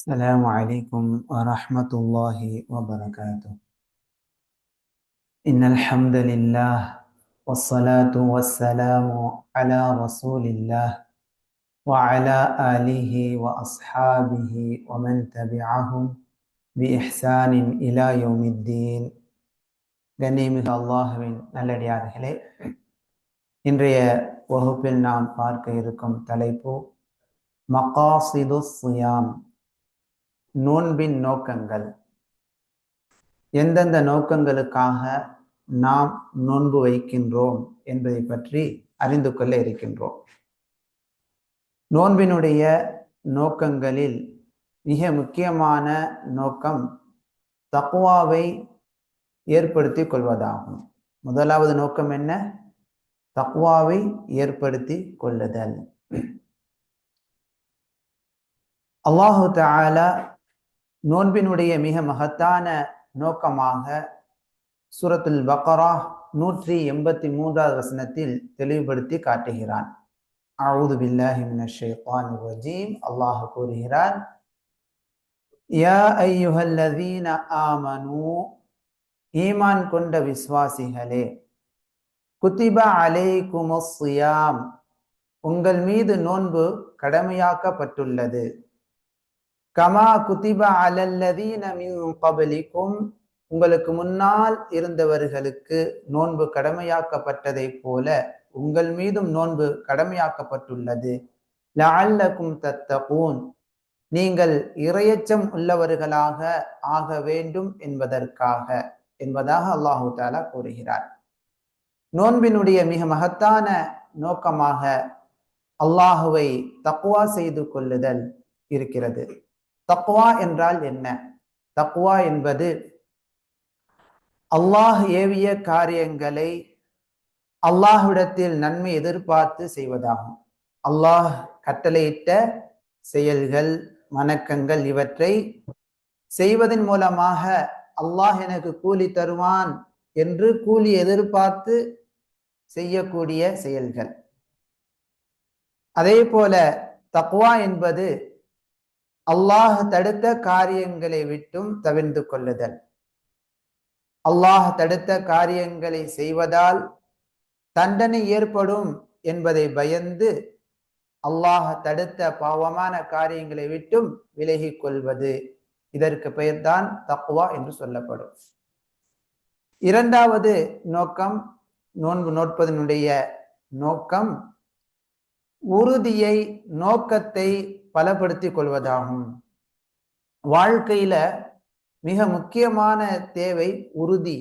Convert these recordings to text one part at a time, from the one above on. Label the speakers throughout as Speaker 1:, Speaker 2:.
Speaker 1: السلام عليكم ورحمة الله وبركاته إن الحمد لله والصلاة والسلام على رسول الله وعلى آله وأصحابه ومن تبعهم بإحسان إلى يوم الدين கண்ணியமிகு அல்லாஹுவின் நல்லடியார்களே இன்றைய வகுப்பில் நாம் பார்க்க இருக்கும் தலைப்பு மகாசிது சுயாம் நோன்பின் நோக்கங்கள். எந்தெந்த நோக்கங்களுக்காக நாம் நோன்பு வைக்கின்றோம் என்பதை பற்றி அறிந்து கொள்ள இருக்கின்றோம். நோன்பினுடைய நோக்கங்களில் மிக முக்கியமான நோக்கம் தக்குவாவை ஏற்படுத்தி கொள்வதாகும். முதலாவது நோக்கம் என்ன? தக்குவாவை ஏற்படுத்தி கொள்ளுதல். அல்லாஹு தாலா நோன்பினுடைய மிக மகத்தான நோக்கமாக சூரத்துல் பக்கரா நூற்றி எண்பத்தி மூன்றாவது வசனத்தில் தெளிவுபடுத்தி காட்டுகிறான். அவுது பில்லாஹி மினஷ் ஷைத்தானிர் ரஜீம். அல்லாஹ் கூறுகிறான் யா ஐயுஹல்லதீன ஆமனு ஈமான் கொண்ட விசுவாசிகளே குத்திபா அலைக்குமுஸ் சியாம். உங்கள் மீது நோன்பு கடமையாக்கப்பட்டுள்ளது. கமா குதிபா அலல்லதீன மின் கபலிக்கும் உங்களுக்கு முன்னால் இருந்தவர்களுக்கு நோன்பு கடமையாக்கப்பட்டதை போல உங்கள் மீதும் நோன்பு கடமையாக்கப்பட்டுள்ளது. லஅல்லக்கும் தத்தகூன் நீங்கள் இரையச்சம் உள்ளவர்களாக ஆக வேண்டும் என்பதற்காக என்பதாக அல்லாஹு தாலா கூறுகிறார். நோன்பினுடைய மிக மகத்தான நோக்கமாக அல்லாஹுவை தக்குவா செய்து கொள்ளுதல் இருக்கிறது. தக்குவா என்றால் என்ன? தக்குவா என்பது அல்லாஹ் ஏவிய காரியங்களை அல்லாஹ்விடத்தில் நன்மை எதிர்பார்த்து செய்வதாகும். அல்லாஹ் கட்டளையிட்ட செயல்கள் வணக்கங்கள் இவற்றை செய்வதன் மூலமாக அல்லாஹ் எனக்கு கூலி தருவான் என்று கூலி எதிர்பார்த்து செய்யக்கூடிய செயல்கள். அதே போல தக்குவா என்பது அல்லாஹ் தடுத்த காரியங்களை விட்டும் தவிர்ந்து கொள்ளுதல். அல்லாஹ் தடுத்த காரியங்களை செய்வதால் தண்டனை ஏற்படும் என்பதை பயந்து அல்லாஹ் தடுத்த பாவமான காரியங்களை விட்டும் விலகி கொள்வது. இதற்கு பெயர்தான் தக்குவா என்று சொல்லப்படும். இரண்டாவது நோக்கம் நோன்பு நோட்பதனுடைய நோக்கம் உறுதியை நோக்கத்தை பலப்படுத்தி கொள்வதாகும் வாழ்க்கையில மிக முக்கியமான தேவை உறுதி.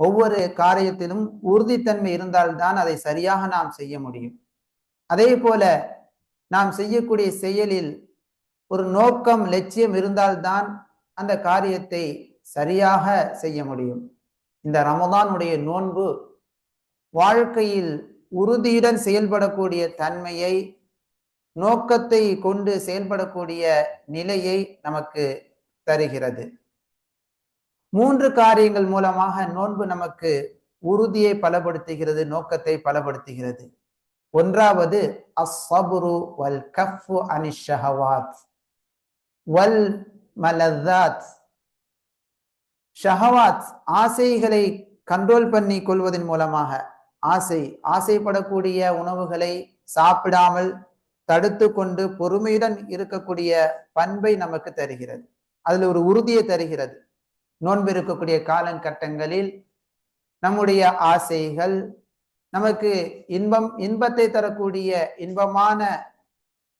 Speaker 1: ஒவ்வொரு காரியத்திலும் உறுதித்தன்மை இருந்தால்தான் அதை சரியாக நாம் செய்ய முடியும். அதே போல நாம் செய்யக்கூடிய செயலில் ஒரு நோக்கம் லட்சியம் இருந்தால்தான் அந்த காரியத்தை சரியாக செய்ய முடியும். இந்த ரமதானுடைய நோன்பு வாழ்க்கையில் உறுதியுடன் செயல்படக்கூடிய தன்மையை நோக்கத்தை கொண்டு செயல்படக்கூடிய நிலையை நமக்கு தருகிறது. மூன்று காரியங்கள் மூலமாக நோன்பு நமக்கு உறுதியை பலப்படுத்துகிறது நோக்கத்தை பலப்படுத்துகிறது. ஒன்றாவது அஸ்ஸபுரு வல் கஃபு அனிஷஹவாத். வல் மலதாத் ஷஹவாத் ஆசைகளை கண்ட்ரோல் பண்ணி கொள்வதன் மூலமாக ஆசை ஆசைப்படக்கூடிய உணவுகளை சாப்பிடாமல் தடுத்து கொண்டு பொறுமையுடன் இருக்கக்கூடிய பண்பை நமக்கு தருகிறது. அதுல ஒரு உறுதியை தருகிறது. நோன்பு இருக்கக்கூடிய காலங்கட்டங்களில் நம்முடைய ஆசைகள் நமக்கு இன்பம் இன்பத்தை தரக்கூடிய இன்பமான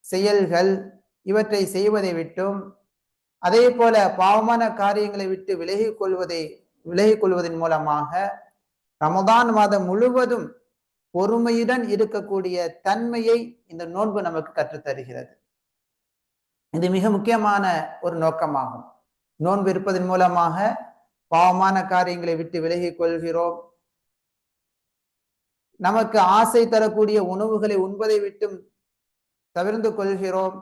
Speaker 1: செயல்கள் இவற்றை செய்வதை விட்டும் அதே போல பாவமான காரியங்களை விட்டு விலகி கொள்வதை விலகிக் கொள்வதன் மூலமாக ரமதான் மாதம் முழுவதும் பொறுமையுடன் இருக்கக்கூடிய தன்மையை இந்த நோன்பு நமக்கு கற்றுத்தருகிறது. இது மிக முக்கியமான ஒரு நோக்கமாகும். நோன்பு இருப்பதன் மூலமாக பாவமான காரியங்களை விட்டு விலகிக் கொள்கிறோம். நமக்கு ஆசை தரக்கூடிய உணவுகளை உண்பதை விட்டும் தவிர்ந்து கொள்கிறோம்.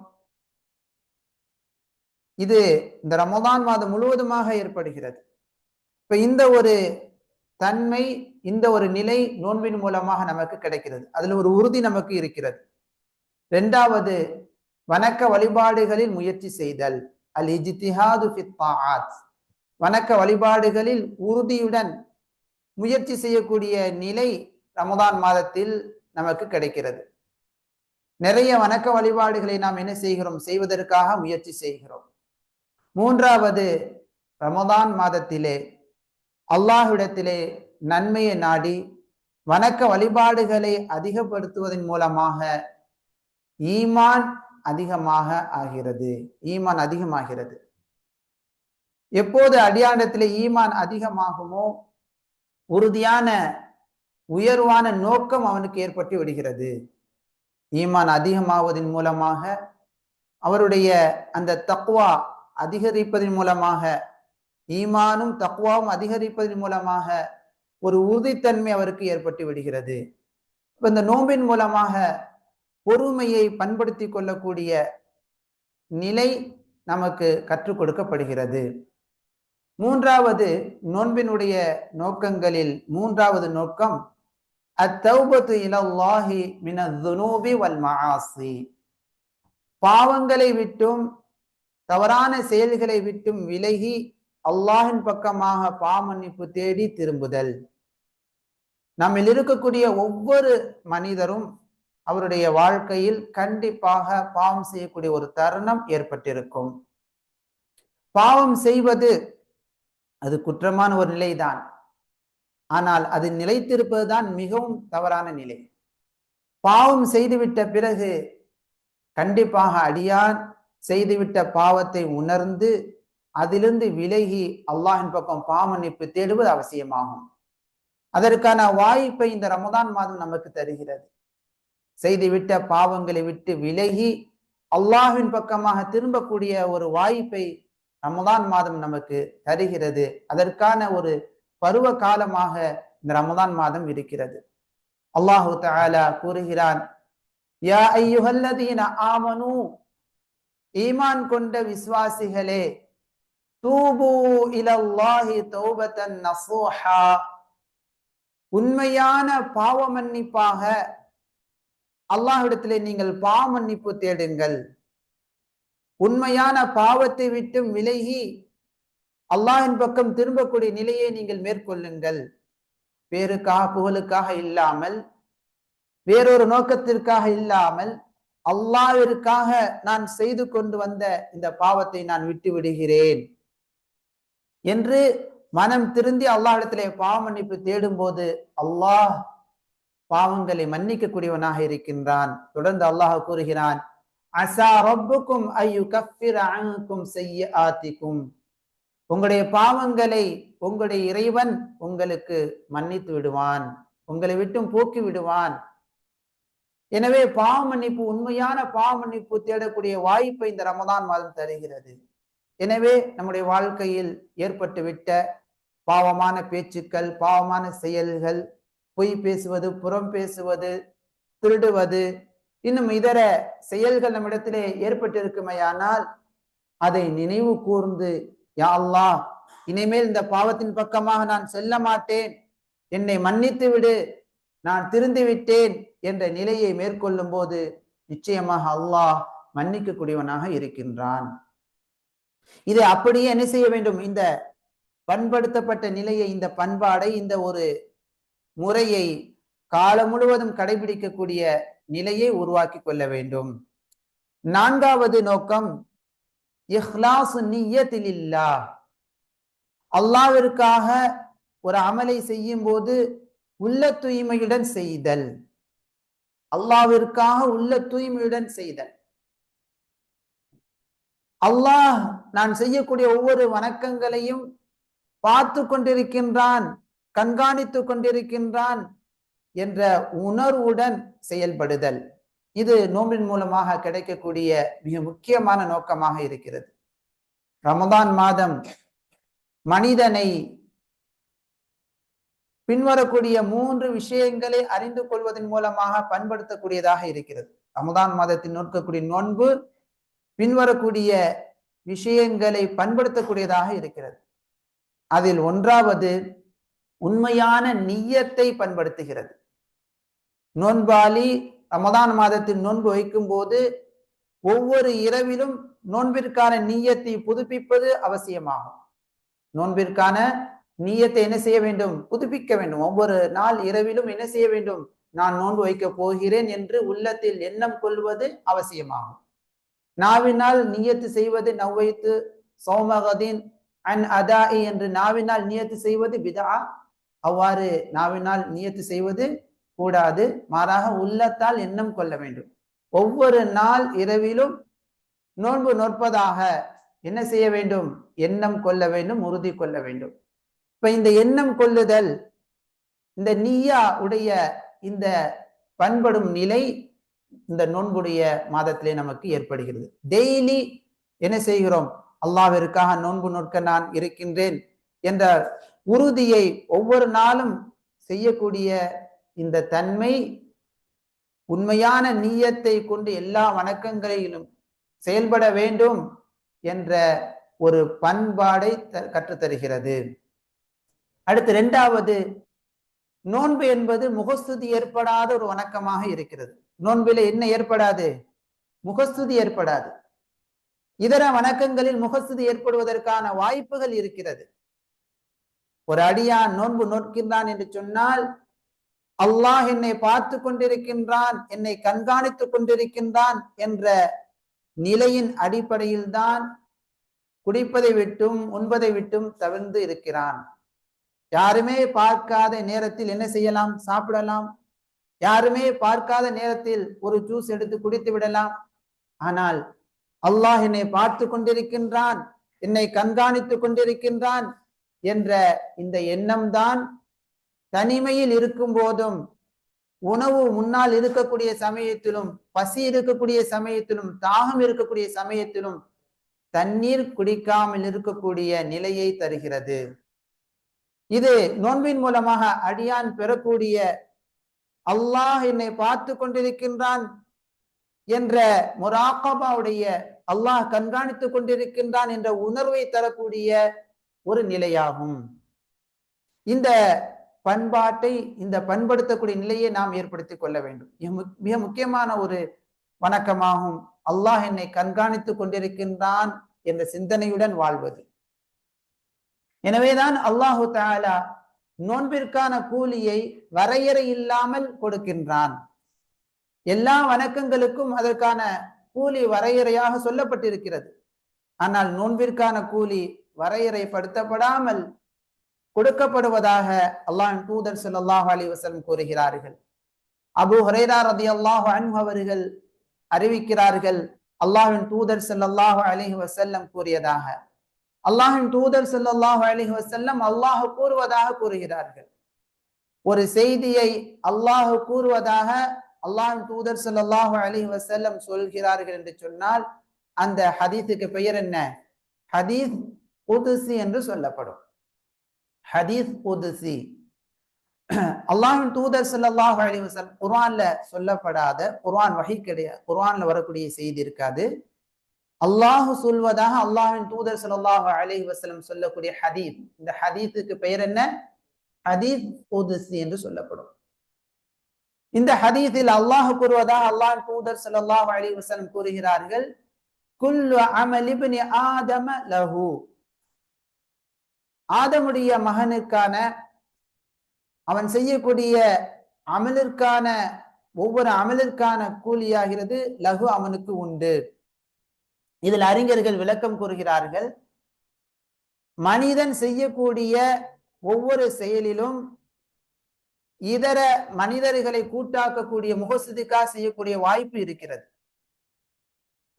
Speaker 1: இது இந்த ரமதான் மாதம் முழுவதுமாக ஏற்படுகிறது. இப்ப இந்த ஒரு தன்மை இந்த ஒரு நிலை நோன்பின் மூலமாக நமக்கு கிடைக்கிறது. அதுல ஒரு உறுதி நமக்கு இருக்கிறது. ரெண்டாவது வணக்க வழிபாடுகளில் முயற்சி செய்தல். அல் இஜித்திஹாது வணக்க வழிபாடுகளில் உறுதியுடன் முயற்சி செய்யக்கூடிய நிலை ரமதான் மாதத்தில் நமக்கு கிடைக்கிறது. நிறைய வணக்க வழிபாடுகளை நாம் என்ன செய்கிறோம்? செய்வதற்காக முயற்சி செய்கிறோம். மூன்றாவது ரமதான் மாதத்திலே அல்லாஹ்விடத்திலே நன்மையை நாடி வணக்க வழிபாடுகளை அதிகப்படுத்துவதன் மூலமாக ஈமான் அதிகமாக ஆகிறது. ஈமான் அதிகமாகிறது. எப்போது அடியாண்டத்தில் ஈமான் அதிகமாகுமோ உறுதியான உயர்வான நோக்கம் அவனுக்கு ஏற்பட்டு விடுகிறது. ஈமான் அதிகமாவதன் மூலமாக அவருடைய அந்த தக்குவா அதிகரிப்பதன் மூலமாக ஈமானும் தக்குவாவும் அதிகரிப்பதன் மூலமாக ஒரு உறுதித்தன்மை அவருக்கு ஏற்பட்டு விடுகிறது. இப்ப இந்த நோம்பின் மூலமாக பொறுமையை பண்படுத்தி கொள்ளக்கூடிய நிலை நமக்கு கற்றுக் கொடுக்கப்படுகிறது. மூன்றாவது நோன்பினுடைய நோக்கங்களில் மூன்றாவது நோக்கம் அத்தௌபத்து இலல்லாஹி மின துனூபி வல் மஆசி பாவங்களை விட்டும் தவறான செயல்களை விட்டும் விலகி அல்லாஹின் பக்கமாக பாமன்னிப்பு தேடி திரும்புதல். நம்மில் இருக்கக்கூடிய ஒவ்வொரு மனிதரும் அவருடைய வாழ்க்கையில் கண்டிப்பாக பாவம் செய்யக்கூடிய ஒரு தருணம் ஏற்பட்டிருக்கும். பாவம் செய்வது அது குற்றமான ஒரு நிலைதான். ஆனால் அது நிலைத்திருப்பதுதான் மிகவும் தவறான நிலை. பாவம் செய்துவிட்ட பிறகு கண்டிப்பாக அடியான் செய்துவிட்ட பாவத்தை உணர்ந்து அதிலிருந்து விலகி அல்லாஹின் பக்கம் பாமன்னிப்பு தேடுவது அவசியமாகும். அதற்கான வாய்ப்பை இந்த ரமதான் மாதம் நமக்கு தருகிறது. செய்துவிட்ட பாவங்களை விட்டு விலகி அல்லாஹின் பக்கமாக திரும்பக்கூடிய ஒரு வாய்ப்பை ரமதான் மாதம் நமக்கு தருகிறது. அதற்கான ஒரு பருவ காலமாக இந்த ரமதான் மாதம் இருக்கிறது. அல்லாஹு தாலா கூறுகிறான் யா ஐயுஹல்லதீன ஆமனு ஈமான் கொண்ட விசுவாசிகளே தூபு இலல்லாஹி தௌபத்தன் நசோஹா. உண்மையான பாவ மன்னிப்பாக அல்லாஹ்விடத்திலே நீங்கள் பாவ மன்னிப்பு தேடுங்கள். உண்மையான பாவத்தை விட்டும் விலகி அல்லாஹின் பக்கம் திரும்பக்கூடிய நிலையை நீங்கள் மேற்கொள்ளுங்கள். பேருக்காக புகழுக்காக இல்லாமல் வேறொரு நோக்கத்திற்காக இல்லாமல் அல்லாவிற்காக நான் செய்து கொண்டு வந்த இந்த பாவத்தை நான் விட்டு விடுகிறேன் என்று மனம் திருந்தி அல்லாஹிடத்திலே பாவ மன்னிப்பு தேடும் போது அல்லாஹ் பாவங்களை மன்னிக்கக்கூடியவனாக இருக்கின்றான். தொடர்ந்து அல்லாஹ் கூறுகிறான் அசா ரப்புக்கும் ஐயு கஃபிர அன்கும் செய்ய ஆத்திக்கும் உங்களுடைய பாவங்களை உங்களுடைய இறைவன் உங்களுக்கு மன்னித்து விடுவான் உங்களை விட்டும் போக்கி விடுவான். எனவே பாவ மன்னிப்பு உண்மையான பாவ மன்னிப்பு தேடக்கூடிய வாய்ப்பை இந்த ரமதான் மாதம் தருகிறது. எனவே நம்முடைய வாழ்க்கையில் ஏற்பட்டுவிட்ட பாவமான பேச்சுக்கள் பாவமான செயல்கள் பொய் பேசுவது புறம் பேசுவது திருடுவது இன்னும் இதர செயல்கள் நம்மிடத்திலே ஏற்பட்டிருக்குமையானால் அதை நினைவு கூர்ந்து யா அல்லாஹ் இனிமேல் இந்த பாவத்தின் பக்கமாக நான் செல்ல மாட்டேன். என்னை மன்னித்து விடு. நான் திருந்து விட்டேன் என்ற நிலையை மேற்கொள்ளும் போது நிச்சயமாக அல்லாஹ் மன்னிக்கக்கூடியவனாக இருக்கின்றான். இதை அப்படியே என்ன செய்ய வேண்டும்? இந்த பண்படுத்தப்பட்ட நிலையை இந்த பண்பாடை இந்த ஒரு முறையை காலம் முழுவதும் கடைபிடிக்கக்கூடிய நிலையை உருவாக்கி கொள்ள வேண்டும். நான்காவது நோக்கம் இஹ்லாசு நியத்திலில்லா அல்லாவிற்காக ஒரு அமலை செய்யும் போது உள்ள தூய்மையுடன் செய்தல். அல்லாவிற்காக உள்ள தூய்மையுடன் செய்தல். அல்லாஹ் நான் செய்யக்கூடிய ஒவ்வொரு வணக்கங்களையும் பார்த்து கொண்டிருக்கின்றான் கண்காணித்து கொண்டிருக்கின்றான் என்ற உணர்வுடன் செயல்படுதல். இது நோம்பின் மூலமாக கிடைக்கக்கூடிய மிக முக்கியமான நோக்கமாக இருக்கிறது. ரமதான் மாதம் மனிதனை பின்வரக்கூடிய மூன்று விஷயங்களை அறிந்து கொள்வதன் மூலமாக பண்படுத்தக்கூடியதாக இருக்கிறது. ரமதான் மாதத்தில் நோக்கக்கூடிய நோன்பு பின்வரக்கூடிய விஷயங்களை பண்படுத்தக்கூடியதாக இருக்கிறது. அதில் ஒன்றாவது உண்மையான நீயத்தை பண்படுத்துகிறது. நோன்பாளி ரமதான் மாதத்தில் நோன்பு வைக்கும் போது ஒவ்வொரு இரவிலும் நோன்பிற்கான நீயத்தை புதுப்பிப்பது அவசியமாகும். நோன்பிற்கான நீயத்தை என்ன செய்ய வேண்டும்? புதுப்பிக்க வேண்டும். ஒவ்வொரு நாள் இரவிலும் என்ன செய்ய வேண்டும்? நான் நோன்பு வைக்க போகிறேன் என்று உள்ளத்தில் எண்ணம் கொள்வது அவசியமாகும். நாவினால் நீயத்து செய்வது நவ்வைத்து சோமகதீன் அன் அதாஇ என்று நாவினால் நியத்து செய்வது பிதா அவ்வாறு நாவினால் நியத்து செய்வது கூடாது. மாறாக உள்ளத்தால் எண்ணம் கொள்ள வேண்டும். ஒவ்வொரு நாள் இரவிலும் நோன்பு நோற்பதாக என்ன செய்ய வேண்டும்? எண்ணம் கொள்ள வேண்டும் உறுதி கொள்ள வேண்டும். இப்ப இந்த எண்ணம் கொள்ளுதல் இந்த நீயா உடைய இந்த பண்படும் நிலை இந்த நோன்புடைய மாதத்திலே நமக்கு ஏற்படுகிறது. டெய்லி என்ன செய்கிறோம்? அல்லாவிற்காக நோன்பு நோக்க நான் இருக்கின்றேன் என்ற உறுதியை ஒவ்வொரு நாளும் செய்யக்கூடிய இந்த தன்மை உண்மையான நீயத்தை கொண்டு எல்லா வணக்கங்களிலும் செயல்பட வேண்டும் என்ற ஒரு பண்பாடை கற்றுத்தருகிறது. அடுத்து இரண்டாவது நோன்பு என்பது முகஸ்துதி ஏற்படாத ஒரு வணக்கமாக இருக்கிறது. நோன்பில என்ன ஏற்படாது? முகஸ்துதி ஏற்படாது. இதர வணக்கங்களில் முகஸ்துதி ஏற்படுவதற்கான வாய்ப்புகள் இருக்கிறது. ஒரு அடியான் நோன்பு நோக்கின்றான் என்று சொன்னால் அல்லாஹ் என்னை பார்த்து கொண்டிருக்கின்றான் என்னை கண்காணித்துக் கொண்டிருக்கின்றான் என்ற நிலையின் அடிப்படையில் தான் குடிப்பதை விட்டும் உண்பதை விட்டும் தவிர்ந்து இருக்கிறான். யாருமே பார்க்காத நேரத்தில் என்ன செய்யலாம்? சாப்பிடலாம். யாருமே பார்க்காத நேரத்தில் ஒரு ஜூஸ் எடுத்து குடித்து விடலாம். ஆனால் அல்லாஹ் என்னை பார்த்து கொண்டிருக்கின்றான் என்னை கண்காணித்துக் கொண்டிருக்கின்றான் என்ற இந்த எண்ணம்தான் தனிமையில் இருக்கும் போதும் உணவு முன்னால் இருக்கக்கூடிய சமயத்திலும் பசி இருக்கக்கூடிய சமயத்திலும் தாகம் இருக்கக்கூடிய சமயத்திலும் தண்ணீர் குடிக்காமல் இருக்கக்கூடிய நிலையை தருகிறது. இது நோன்பின் மூலமாக அடியான் பெறக்கூடிய அல்லாஹ் என்னை பார்த்து கொண்டிருக்கின்றான் என்ற முராக்கபாவுடைய அல்லாஹ் கண்காணித்துக் கொண்டிருக்கின்றான் என்ற உணர்வை தரக்கூடிய ஒரு நிலையாகும். இந்த பண்பாட்டை இந்த பண்படுத்தக்கூடிய நிலையை நாம் ஏற்படுத்திக் கொள்ள வேண்டும். மிக முக்கியமான ஒரு வணக்கமாகும். அல்லாஹ் என்னை கண்காணித்துக் கொண்டிருக்கின்றான் என்ற சிந்தனையுடன் வாழ்வது. எனவேதான் அல்லாஹு தாலா நோன்பிற்கான கூலியை வரையறை இல்லாமல் கொடுக்கின்றான். எல்லா வணக்கங்களுக்கும் அதற்கான கூலி வரையறையாக சொல்லப்பட்டிருக்கிறது. ஆனால் நோன்பிற்கான கூலி வரையறைப்படுத்தப்படாமல் கொடுக்கப்படுவதாக அல்லாஹின் தூதர் ஸல்லல்லாஹு அலி வசலம் கூறுகிறார்கள். அபு ஹுரைரா ரதியல்லாஹு அல்லாஹ் அவர்கள் அறிவிக்கிறார்கள் அல்லாஹின் தூதர் செல்லல்லாஹு அலிஹி வசல்லம் கூறியதாக. அல்லாஹின் தூதர் செல்லல்லாஹு அலிஹி வசல்லம் அல்லாஹ் கூறுவதாக கூறுகிறார்கள். ஒரு செய்தியை அல்லாஹ் கூறுவதாக அல்லாஹின் தூதர் ஸல்லல்லாஹு அலி வசல்லம் சொல்கிறார்கள் என்று சொன்னால் அந்த ஹதீஸுக்கு பெயர் என்ன? ஹதீஸ் குதுசி என்று சொல்லப்படும். ஹதீஸ் குதுசி அல்லாஹின் தூதர் ஸல்லல்லாஹு அலி வசல்லம் குர்ஆன்ல சொல்லப்படாத குர்ஆன் வகை கிடையாது குர்ஆன்ல வரக்கூடிய செய்தி இருக்காது. அல்லாஹ் சொல்வதாக அல்லாஹின் தூதர் ஸல்லல்லாஹு அலி வசலம் சொல்லக்கூடிய ஹதீஸ். இந்த ஹதீஸுக்கு பெயர் என்ன? ஹதீஸ் குதுசி என்று சொல்லப்படும். இந்த ஹதீஸில் அல்லாஹ் கூறுவதாக அல்லாஹ் தூதர் சல்லாஹ் அலி வஸல்லம் கூறுகிறார்கள் குல்லு அமல் ஆதம லஹு. ஆதமுடைய மகனுக்கான அவன் செய்யக்கூடிய அமலிற்கான ஒவ்வொரு அமலிற்கான கூலியாகிறது லகு அவனுக்கு உண்டு. இதில் அறிஞர்கள் விளக்கம் கூறுகிறார்கள் மனிதன் செய்யக்கூடிய ஒவ்வொரு செயலிலும் இதர மனிதர்களை கூட்டாக்கக்கூடிய முகசுதிக்கா செய்யக்கூடிய வாய்ப்பு இருக்கிறது.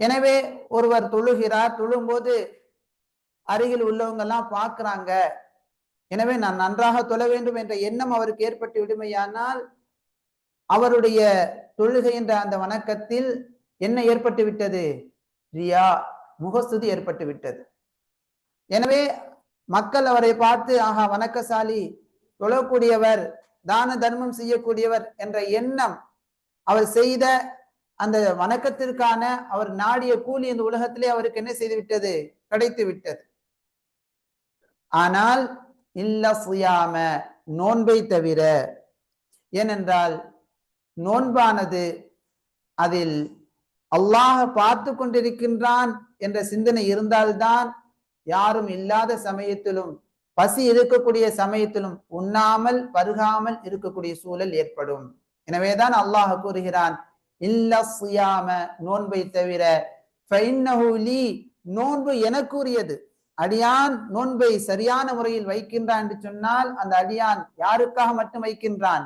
Speaker 1: எனவே ஒருவர் தொழுகிறார் தொழும்போது அருகில் உள்ளவங்க எல்லாம் பார்க்கிறாங்க. எனவே நான் நன்றாக தொழ வேண்டும் என்ற எண்ணம் அவருக்கு ஏற்பட்டு விடுமையானால் அவருடைய தொழுகை என்ற அந்த வணக்கத்தில் என்ன ஏற்பட்டு விட்டது? ரியா முகஸ்துதி ஏற்பட்டு விட்டது. எனவே மக்கள் அவரை பார்த்து ஆஹா வணக்கசாலி தொழக்கூடியவர் தான தர்மம் செய்யக்கூடியவர் என்ற எண்ணம் அவர் செய்த அந்த வணக்கத்திற்கான அவர் நாடிய கூலி இந்த உலகத்திலே அவருக்கு என்ன செய்து விட்டது? கிடைத்து விட்டது. ஆனால் இல்ல சுயாம நோன்பை தவிர ஏனென்றால் நோன்பானது அதில் அல்லாஹ பார்த்து கொண்டிருக்கின்றான் என்ற சிந்தனை இருந்தால்தான் யாரும் இல்லாத சமயத்திலும் பசி இருக்கக்கூடிய சமயத்திலும் உண்ணாமல் பருகாமல் இருக்கக்கூடிய சூழல் ஏற்படும். எனவேதான் அல்லாஹ் கூறுகிறான் இல்ல சுயாம நோன்பை தவிர நோன்பு எனக்குரியது. அடியான் நோன்பை சரியான முறையில் வைக்கின்றான் என்று சொன்னால் அந்த அடியான் யாருக்காக மட்டும் வைக்கின்றான்?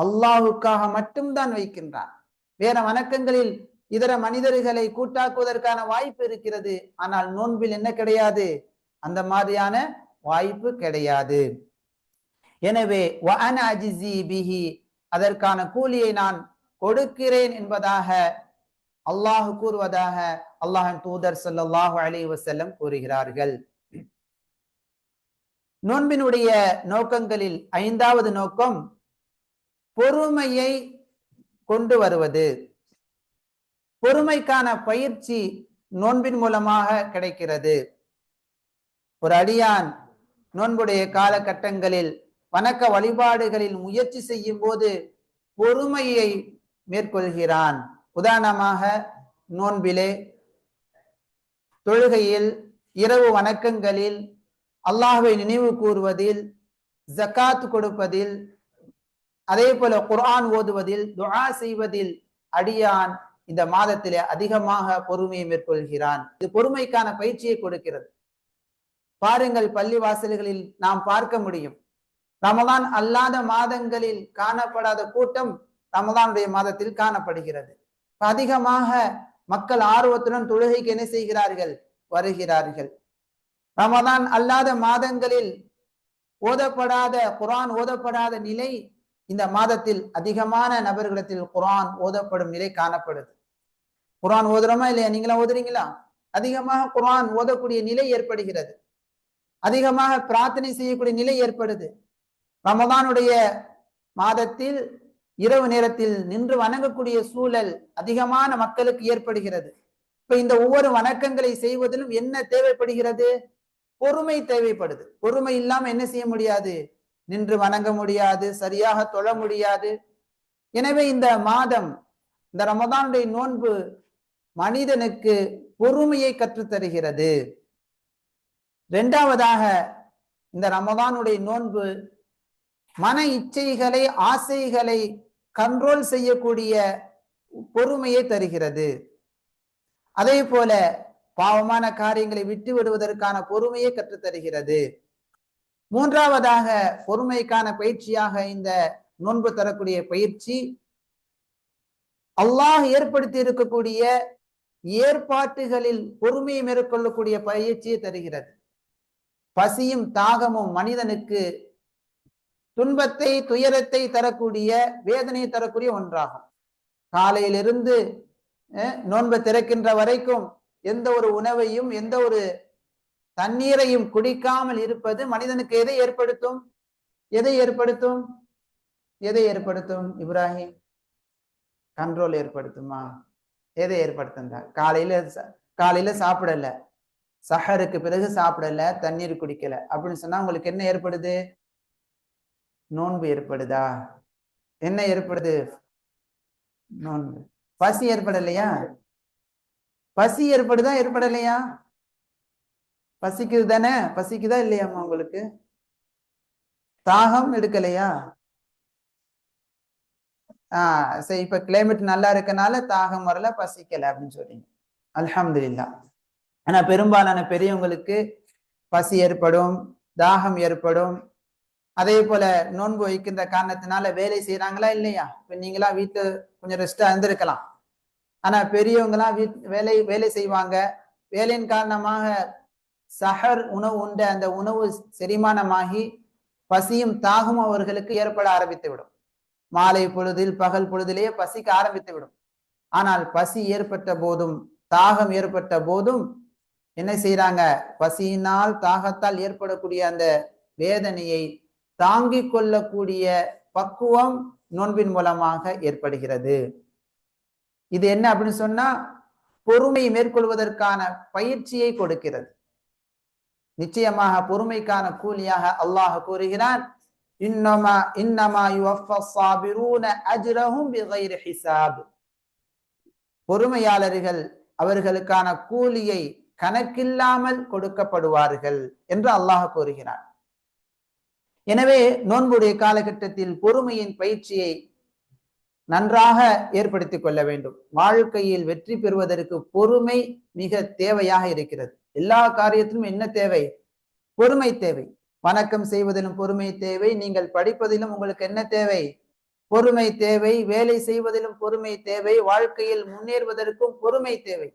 Speaker 1: அல்லாஹுக்காக மட்டும்தான் வைக்கின்றான். வேற வணக்கங்களில் இதர மனிதர்களை கூட்டாக்குவதற்கான வாய்ப்பு இருக்கிறது. ஆனால் நோன்பில் என்ன கிடையாது? அந்த மாதிரியான வாய்ப்பு கிடையாது. எனவே அதற்கான கூலியை நான் கொடுக்கிறேன் என்பதாக அல்லாஹு கூறுவதாக அல்லாஹின் தூதர் சல்லாஹு அலி வசல்லம் கூறுகிறார்கள். நோன்பினுடைய நோக்கங்களில் ஐந்தாவது நோக்கம் பொறுமையை கொண்டு வருவது. பொறுமைக்கான பயிற்சி நோன்பின் மூலமாக கிடைக்கிறது. ஒரு அடியான் நோன்புடைய காலகட்டங்களில் வணக்க வழிபாடுகளில் முயற்சி செய்யும் போது பொறுமையை மேற்கொள்கிறான். உதாரணமாக நோன்பிலே தொழுகையில் இரவு வணக்கங்களில் அல்லாஹுவை நினைவு கூறுவதில் ஜக்காத் கொடுப்பதில் அதே போல குர்ஆன் ஓதுவதில் துஆ செய்வதில் அடியான் இந்த மாதத்திலே அதிகமாக பொறுமையை மேற்கொள்கிறான். இது பொறுமைக்கான பயிற்சியை கொடுக்கிறது. பாருங்கள் பள்ளி வாசல்களில் நாம் பார்க்க முடியும். ரமதான் அல்லாத மாதங்களில் காணப்படாத கூட்டம் ரமதானுடைய மாதத்தில் காணப்படுகிறது. அதிகமாக மக்கள் ஆர்வத்துடன் தொழுகைக்கு என்ன செய்கிறார்கள்? வருகிறார்கள். ரமதான் அல்லாத மாதங்களில் ஓதப்படாத குரான் ஓதப்படாத நிலை இந்த மாதத்தில் அதிகமான நபர்களிடத்தில் குரான் ஓதப்படும் நிலை காணப்படுது. குரான் ஓதுறோமா இல்லையா? நீங்களா ஓதுறீங்களா? அதிகமாக குரான் ஓதக்கூடிய நிலை ஏற்படுகிறது. அதிகமாக பிரார்த்தனை செய்யக்கூடிய நிலை ஏற்படுது. ரமதானுடைய மாதத்தில் இரவு நேரத்தில் நின்று வணங்கக்கூடிய சூழல் அதிகமான மக்களுக்கு ஏற்படுகிறது. இப்ப இந்த ஒவ்வொரு வணக்கங்களை செய்வதிலும் என்ன தேவைப்படுகிறது? பொறுமை தேவைப்படுது. பொறுமை இல்லாம என்ன செய்ய முடியாது? நின்று வணங்க முடியாது சரியாக தொழ முடியாது. எனவே இந்த மாதம் இந்த ரமதானுடைய நோன்பு மனிதனுக்கு பொறுமையை கற்றுத்தருகிறது. ரெண்டாவதாக இந்த ரமதானுடைய நோன்பு மன இச்சைகளை ஆசைகளை கண்ட்ரோல் செய்யக்கூடிய பொறுமையை தருகிறது. அதே போல பாவமான காரியங்களை விட்டு விடுவதற்கான பொறுமையை கற்றுத்தருகிறது. மூன்றாவதாக பொறுமைக்கான பயிற்சியாக இந்த நோன்பு தரக்கூடிய பயிற்சி அல்லாஹ் ஏற்படுத்தி இருக்கக்கூடிய ஏற்பாட்டுகளில் பொறுமையை மேற்கொள்ளக்கூடிய பயிற்சியை தருகிறது. பசியும் தாகமும் மனிதனுக்கு துன்பத்தை துயரத்தை தரக்கூடிய வேதனையை தரக்கூடிய ஒன்றாகும். காலையிலிருந்து நோன்பை திறக்கின்ற வரைக்கும் எந்த ஒரு உணவையும் எந்த ஒரு தண்ணீரையும் குடிக்காமல் இருப்பது மனிதனுக்கு எதை ஏற்படுத்தும்? எதை ஏற்படுத்தும்? எதை ஏற்படுத்தும்? இப்ராஹிம்? கண்ட்ரோல் ஏற்படுத்துமா? எதை ஏற்படுத்துந்தா காலையில காலையில சாப்பிடல. சஹருக்கு பிறகு சாப்பிடல தண்ணீர் குடிக்கல. அப்படின்னு சொன்னா உங்களுக்கு என்ன ஏற்படுது? நோன்பு ஏற்படுதா? என்ன ஏற்படுது? நோன்பு. பசி ஏற்படலையா? பசி ஏற்படுதா ஏற்படலையா? பசிக்குது தானே? பசிக்குதா இல்லையாம்மா உங்களுக்கு? தாகம் எடுக்கலையா? ஆஹ் சரி இப்ப கிளைமேட் நல்லா இருக்கனால தாகம் வரல பசிக்கல அப்படின்னு சொல்றீங்க. அலமதுல்லா ஆனா பெரும்பாலான பெரியவங்களுக்கு பசி ஏற்படும் தாகம் ஏற்படும். அதே போல நோன்பு வைக்கின்ற காரணத்தினால வேலை செய்யறாங்களா இல்லையா? இப்ப நீங்களா வீட்டுல கொஞ்சம் ரெஸ்டா இருந்திருக்கலாம். ஆனா பெரியவங்களாம் வீட் வேலை வேலை செய்வாங்க. வேலையின் காரணமாக சஹர் உணவு உண்ட அந்த உணவு செரிமானமாகி பசியும் தாகும் அவர்களுக்கு ஏற்பட ஆரம்பித்து விடும் மாலை பொழுதில் பகல் பொழுதிலேயே பசிக்க ஆரம்பித்து விடும் ஆனால் பசி ஏற்பட்ட போதும் தாகம் ஏற்பட்ட போதும் என்ன செய்யறாங்க பசியினால் தாகத்தால் ஏற்படக்கூடிய அந்த வேதனையை தாங்கிக் கொள்ளக்கூடிய பக்குவம் நோன்பின் மூலமாக ஏற்படுகிறது. இது என்ன அப்படின்னு சொன்னா பொறுமை மேற்கொள்வதற்கான பயிற்சியை கொடுக்கிறது. நிச்சயமாக பொறுமைக்கான கூலியாக அல்லாஹ் கூறுகிறான் இன்னமா இன்னமா யுவஃப அஜ்ரஹும் பிகைரி ஹிசாப் பொறுமையாளர்கள் அவர்களுக்கான கூலியை கணக்கில்லாமல் கொடுக்கப்படுவார்கள் என்று அல்லாஹ் கூறுகிறார் எனவே நோன்புடைய காலகட்டத்தில் பொறுமையின் பயிற்சியை நன்றாக ஏற்படுத்திக் கொள்ள வேண்டும். வாழ்க்கையில் வெற்றி பெறுவதற்கு பொறுமை மிக தேவையாக இருக்கிறது. எல்லா காரியத்திலும் என்ன தேவை? பொறுமை தேவை. வணக்கம் செய்வதிலும் பொறுமை தேவை. நீங்கள் படிப்பதிலும் உங்களுக்கு என்ன தேவை? பொறுமை தேவை. வேலை செய்வதிலும் பொறுமை தேவை. வாழ்க்கையில் முன்னேறுவதற்கும் பொறுமை தேவை.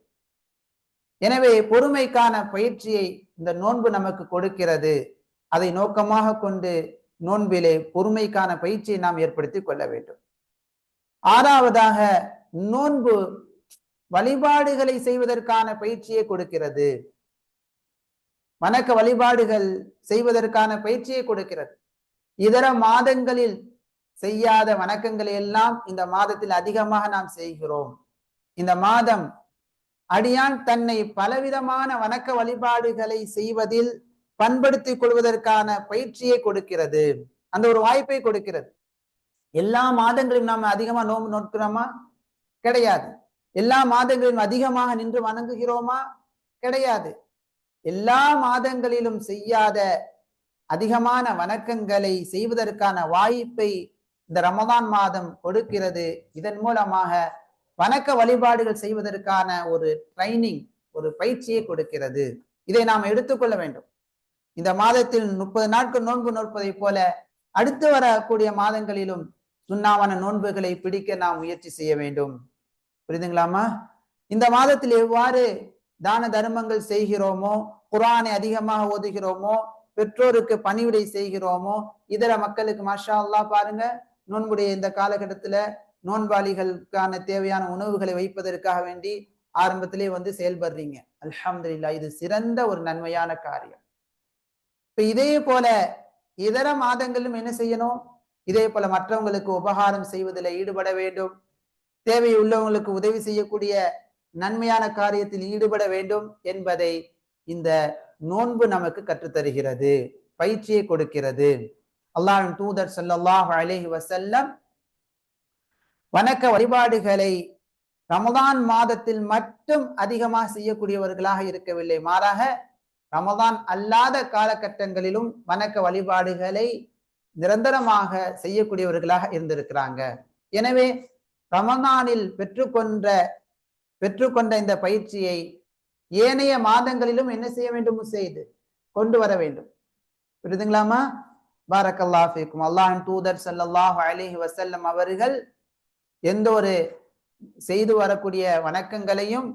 Speaker 1: எனவே பொறுமைக்கான பயிற்சியை இந்த நோன்பு நமக்கு கொடுக்கிறது. அதை நோக்கமாக கொண்டு நோன்பிலே பொறுமைக்கான பயிற்சியை நாம் ஏற்படுத்தி கொள்ள வேண்டும். ஆறாவதாக நோன்பு வழிபாடுகளை செய்வதற்கான பயிற்சியை கொடுக்கிறது. வணக்க வழிபாடுகள் செய்வதற்கான பயிற்சியை கொடுக்கிறது. இதர மாதங்களில் செய்யாத வணக்கங்களை எல்லாம் இந்த மாதத்தில் அதிகமாக நாம் செய்கிறோம். இந்த மாதம் அடியான் தன்னை பலவிதமான வணக்க வழிபாடுகளை செய்வதில் பண்படுத்திக் கொள்வதற்கான பயிற்சியை கொடுக்கிறது. அந்த ஒரு வாய்ப்பை கொடுக்கிறது. எல்லா மாதங்களிலும் நாம் அதிகமா நோம்பு நோக்கிறோமா? கிடையாது. எல்லா மாதங்களிலும் அதிகமாக நின்று வணங்குகிறோமா? கிடையாது. எல்லா மாதங்களிலும் செய்யாத அதிகமான வணக்கங்களை செய்வதற்கான வாய்ப்பை இந்த ரமதான் மாதம் கொடுக்கிறது. இதன் மூலமாக வணக்க வழிபாடுகள் செய்வதற்கான ஒரு ட்ரைனிங் ஒரு பயிற்சியை கொடுக்கிறது. இதை நாம் எடுத்துக்கொள்ள வேண்டும். இந்த மாதத்தில் முப்பது நாட்கள் நோன்பு நோற்பதை போல அடுத்து வரக்கூடிய மாதங்களிலும் சுண்ணாவான நோன்புகளை பிடிக்க நாம் முயற்சி செய்ய வேண்டும். புரியுதுங்களாமா இந்த மாதத்தில் எவ்வாறு தான தர்மங்கள் செய்கிறோமோ குரானை அதிகமாக ஓதுகிறோமோ பெற்றோருக்கு பணிவிடை செய்கிறோமோ இதர மக்களுக்கு மாஷா அல்லா பாருங்க நோன்புடைய இந்த காலகட்டத்துல நோன்பாளிகளுக்கான தேவையான உணவுகளை வைப்பதற்காக வேண்டி ஆரம்பத்திலே வந்து செயல்படுறீங்க. அல்ஹம்துலில்லா இது சிறந்த ஒரு நன்மையான காரியம். இப்ப இதே போல இதர மாதங்களிலும் என்ன செய்யணும்? இதே போல மற்றவங்களுக்கு உபகாரம் செய்வதில் ஈடுபட வேண்டும். தேவை உள்ளவங்களுக்கு உதவி செய்யக்கூடிய நன்மையான காரியத்தில் ஈடுபட வேண்டும் என்பதை இந்த நோன்பு நமக்கு கற்றுத்தருகிறது பயிற்சியை கொடுக்கிறது. அல்லாஹின் தூதர் ஸல்லல்லாஹு அலேஹி வசல்லம் வணக்க வழிபாடுகளை ரமதான் மாதத்தில் மட்டும் அதிகமாக செய்யக்கூடியவர்களாக இருக்கவில்லை. மாறாக ரமதான் அல்லாத காலகட்டங்களிலும் வணக்க வழிபாடுகளை நிரந்தரமாக செய்யக்கூடியவர்களாக இருந்திருக்கிறாங்க. எனவே ரமதானில் பெற்றுக்கொண்ட பெற்றுக்கொண்ட இந்த பயிற்சியை ஏனைய மாதங்களிலும் என்ன செய்ய வேண்டும் செய்து கொண்டு வர வேண்டும். புரியுதுங்களாமா பாரக் ஃபீக்கும். அல்லாஹின் தூதர் சல்லாஹ் அலிஹி வசல்லம் அவர்கள் எந்த ஒரு செய்து வரக்கூடிய வணக்கங்களையும்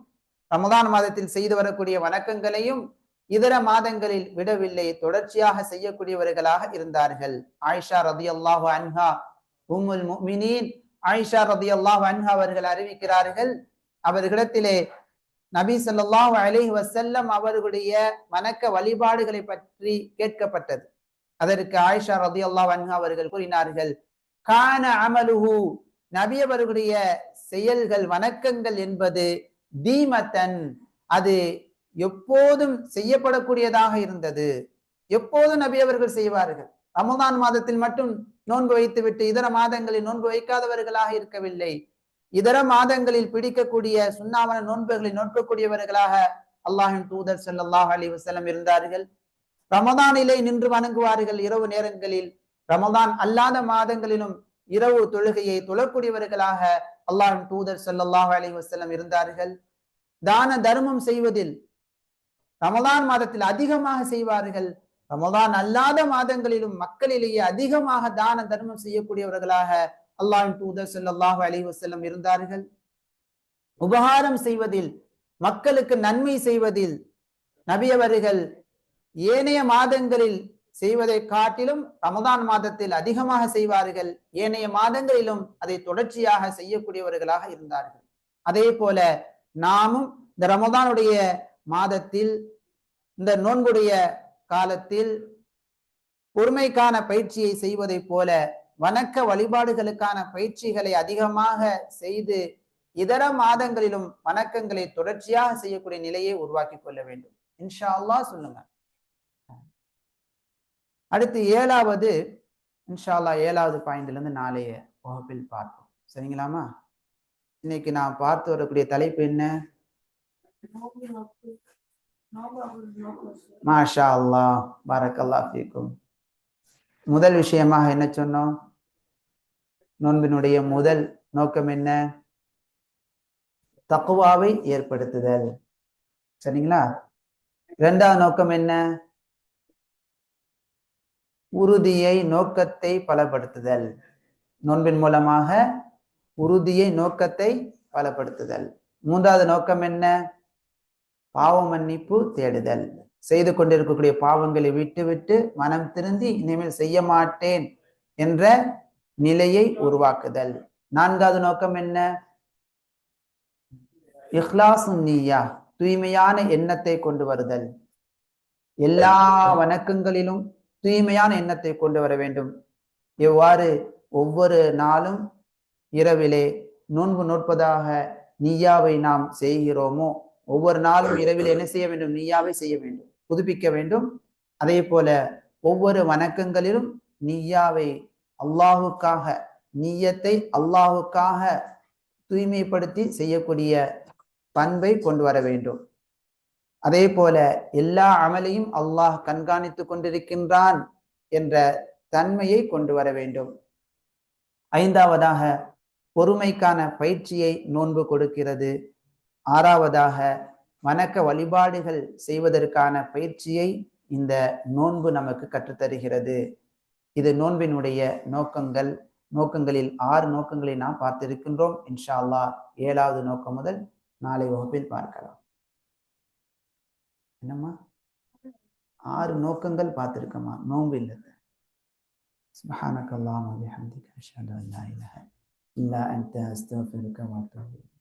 Speaker 1: ரமதான் மாதத்தில் செய்து வரக்கூடிய வணக்கங்களையும் இதர மாதங்களில் விடவில்லை. தொடர்ச்சியாக செய்யக்கூடியவர்களாக இருந்தார்கள். ஆயிஷா ரதி அல்லாஹு அன்ஹா உம்முல் முமினீன் ஆயிஷா ரதி அல்லாஹு அன்ஹா அவர்கள் அறிவிக்கிறார்கள் அவர்களிடத்திலே நபி ஸல்லல்லாஹு அலைஹி வசல்லம் அவர்களுடைய வணக்க வழிபாடுகளை பற்றி கேட்கப்பட்டது. அதற்கு ஆயிஷா ரதி அல்லாஹ் அன்ஹா அவர்கள் கூறினார்கள் கான அமலுஹு நபி அவர்களுடைய செயல்கள் வணக்கங்கள் என்பது தீமத்தன். அது எப்போதும் செய்யப்படக்கூடியதாக இருந்தது. எப்போதும் நபி அவர்கள் செய்வார்கள். ரமதான் மாதத்தில் மட்டும் நோன்பு வைத்துவிட்டு இதர மாதங்களில் நோன்பு வைக்காதவர்களாக இருக்கவில்லை. இதர மாதங்களில் பிடிக்கக்கூடிய சுண்ணாமன நோன்புகளை நோக்கக்கூடியவர்களாக அல்லாஹின் தூதர் ஸல்லல்லாஹு அலி வசலம் இருந்தார்கள். ரமதானிலே நின்று வணங்குவார்கள் இரவு நேரங்களில். ரமதான் அல்லாத மாதங்களிலும் இரவு தொழுகையை தொழக்கூடியவர்களாக அல்லாஹின் தூதர் சல்லாஹ் அலி வசல்லம் இருந்தார்கள். தான தர்மம் செய்வதில் ரமதான் மாதத்தில் அதிகமாக செய்வார்கள். ரமதான் அல்லாத மாதங்களிலும் மக்களிலேயே அதிகமாக தான தர்மம் செய்யக்கூடியவர்களாக அல்லாஹின் தூதர் சல்லாஹு அலி வசல்லம் இருந்தார்கள். உபகாரம் செய்வதில் மக்களுக்கு நன்மை செய்வதில் நபியவர்கள் ஏனைய மாதங்களில் செய்வதை காட்டிலும் ரமதான் மாதத்தில் அதிகமாக செய்வார்கள். ஏனைய மாதங்களிலும் அதை தொடர்ச்சியாக செய்யக்கூடியவர்களாக இருந்தார்கள். அதே போல நாமும் இந்த ரமதானுடைய மாதத்தில் இந்த நோன்புடைய காலத்தில் பொறுமைக்கான பயிற்சியை செய்வதைப் போல வணக்க வழிபாடுகளுக்கான பயிற்சிகளை அதிகமாக செய்து இதர மாதங்களிலும் வணக்கங்களை தொடர்ச்சியாக செய்யக்கூடிய நிலையை உருவாக்கி கொள்ள வேண்டும். இன்ஷா அல்லா சொல்லுங்க. அடுத்து ஏழாவது இன்ஷால்லா ஏழாவது பாயிண்ட்லேருந்து நாளைய வகுப்பில் பார்ப்போம். சரிங்களாமா இன்னைக்கு நான் பார்த்து வரக்கூடிய தலைப்பு என்ன? மாஷா அல்லா பாரக்கல்லா ஃபீக்கும். முதல் விஷயமாக என்ன சொன்னோம்? நோன்பினுடைய முதல் நோக்கம் என்ன? தக்குவாவை ஏற்படுத்துதல். சரிங்களா? இரண்டாவது நோக்கம் என்ன? உறுதியை நோக்கத்தை பலப்படுத்துதல். நோன்பின் மூலமாக உறுதியை நோக்கத்தை பலப்படுத்துதல். மூன்றாவது நோக்கம் என்ன? பாவ மன்னிப்பு தேடுதல். செய்து கொண்டிருக்கக்கூடிய பாவங்களை விட்டுவிட்டு மனம் திருந்தி இனிமேல் செய்ய மாட்டேன் என்ற நிலையை உருவாக்குதல். நான்காவது நோக்கம் என்ன? இஹ்லாசு நீயா தூய்மையான எண்ணத்தை கொண்டு வருதல். எல்லா வணக்கங்களிலும் தூய்மையான எண்ணத்தை கொண்டு வர வேண்டும். எவ்வாறு? ஒவ்வொரு நாளும் இரவிலே நோன்பு நோட்பதாக நீயாவை நாம் செய்கிறோமோ? ஒவ்வொரு நாளும் இரவில் என்ன செய்ய வேண்டும்? நீயாவை செய்ய வேண்டும். புதுப்பிக்க வேண்டும். அதே போல ஒவ்வொரு வணக்கங்களிலும் நீயாவை அல்லாஹுக்காக நீயத்தை அல்லாஹுக்காக தூய்மைப்படுத்தி செய்யக்கூடிய பண்பை கொண்டு வர வேண்டும். அதே போல எல்லா அமலையும் அல்லாஹ் கண்காணித்து கொண்டிருக்கின்றான் என்ற தன்மையை கொண்டு வர வேண்டும். ஐந்தாவதாக பொறுமைக்கான பயிற்சியை நோன்பு கொடுக்கிறது. ஆறாவதாக வணக்க வழிபாடுகள் செய்வதற்கான பயிற்சியை இந்த நோன்பு நமக்கு கற்றுத்தருகிறது. இது நோன்பினுடைய நோக்கங்கள். நோக்கங்களில் ஆறு நோக்கங்களை நாம் பார்த்திருக்கின்றோம். இன்ஷா அல்லாஹ் ஏழாவது நோக்கம் முதல் நாளை வகுப்பில் பார்க்கலாம். என்னம்மா ஆறு நோக்கங்கள் பார்த்திருக்கம்மா நோன்பு இல்லது سبحانك اللهم وبحمدك أشهد أن لا إله إلا أنت أستغفرك وأتوب إليك